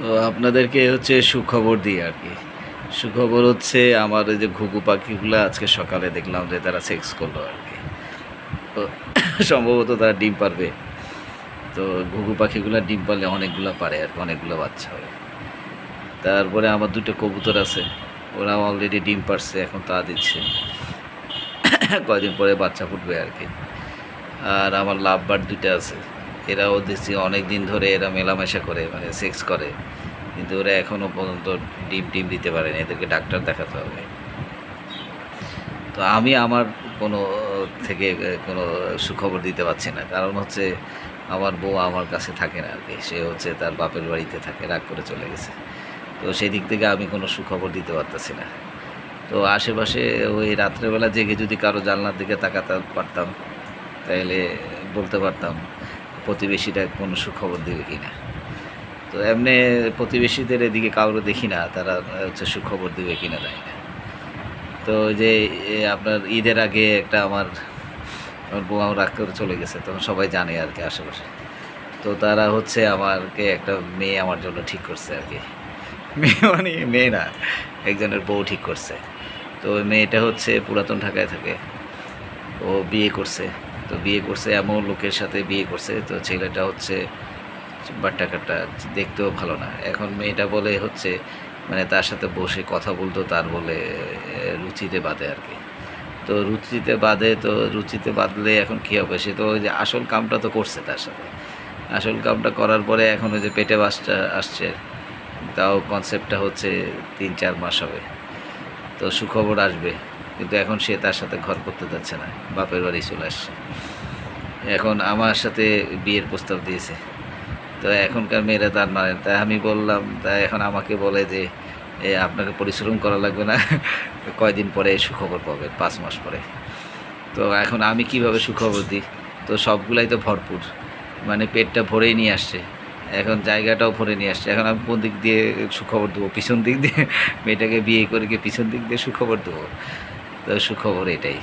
তো আপনাদেরকে হচ্ছে সুখবর দিই আর কি। সুখবর হচ্ছে আমার ওই যে ঘুঘু পাখিগুলো আজকে সকালে দেখলাম যে তারা সেক্স করল আর কি। তো সম্ভবত তারা ডিম পারবে। তো ঘুঘু পাখিগুলো ডিম পারলে অনেকগুলো পারে আর অনেকগুলো বাচ্চা হবে তারপরে আমার দুটো কবুতর আছে ওরা অলরেডি ডিম পারছে, এখন তা দিচ্ছে। কয়দিন পরে বাচ্চা ফুটবে আর কি। আর আমার লাভ বার্ড দুইটা আছে। এরাও দেখছি অনেক দিন ধরে এরা মেলামেশা করে মানে সেক্স করে। কিন্তু ওরা এখনও পর্যন্ত ডিম ডিম দিতে পারেনি, এদেরকে ডাক্তার দেখাতে হবে। তো আমি আমার কোনো, থেকে কোনো সুখবর দিতে পারছি না। কারণ হচ্ছে আমার বউ আমার কাছে থাকে না আর কি। সে হচ্ছে তার বাপের বাড়িতে থাকে, রাগ করে চলে গেছে। তো সেই দিক থেকে আমি কোনো সুখবর দিতে পারতেছি না। তো আশেপাশে ওই রাত্রেবেলা জেগে যদি কারও জানলার দিকে তাকাতে পারতাম, তাইলে বলতে পারতাম প্রতিবেশীটা কোনো সুখবর দেবে কি না? তো এমনি প্রতিবেশীদের এদিকে কাউকে দেখি না, তারা হচ্ছে সুখবর দেবে কি না জানি না। তো যে আপনার ঈদের আগে একটা আমার আমার বউ আমার রাগ করে চলে গেছে, তখন সবাই জানে আর কি আশেপাশে। তো তারা হচ্ছে আমাকে একটা মেয়ে আমার জন্য ঠিক করছে আর কি। মেয়ে মানে মেয়ে না, একজনের বউ ঠিক করছে। তো মেয়েটা হচ্ছে পুরাতন ঢাকায় থাকে। ও বিয়ে করছে। তো বিয়ে করছে, এমন লোকের সাথে বিয়ে করছে। তো ছেলেটা হচ্ছে বাট্টা কাট্টা দেখতেও ভালো না। এখন মেয়েটা বলে হচ্ছে মানে তার সাথে বসে কথা বলতো, তার বলে রুচিতে বাঁধে আর কি। তো রুচিতে বাঁধে তো রুচিতে বাঁধলে এখন কী হবে? সে তো ওই যে আসল কামটা তো করছে তার সাথে। আসল কামটা করার পরে এখন ওই যে পেটে বাসটা আসছে, তাও কনসেপ্টটা হচ্ছে তিন চার মাস হবে। তো সুখবর আসবে। কিন্তু এখন সে তার সাথে ঘর করতে যাচ্ছে না। বাপের বাড়ি চলে আসছে। এখন আমার সাথে বিয়ের প্রস্তাব দিয়েছে। তো এখনকার মেয়েরা তার মানে তাই আমি বললাম তাই এখন আমাকে বলে যে, এ, আপনাকে পরিশ্রম করা লাগবে না। কয়দিন পরে সুখবর পাবেন, পাঁচ মাস পরে। তো এখন আমি কীভাবে সুখবর দিই? তো সবগুলাই তো ভরপুর। মানে পেটটা ভরেই নিয়ে আসছে। এখন জায়গাটাও ভরে নিয়ে আসছে। এখন আমি কোন দিক দিয়ে সুখবর দেবো? পিছন দিক দিয়ে? মেয়েটাকে বিয়ে করে গিয়ে পিছন দিক দিয়ে সুখবর দেবো? তো সুখবর এটাই।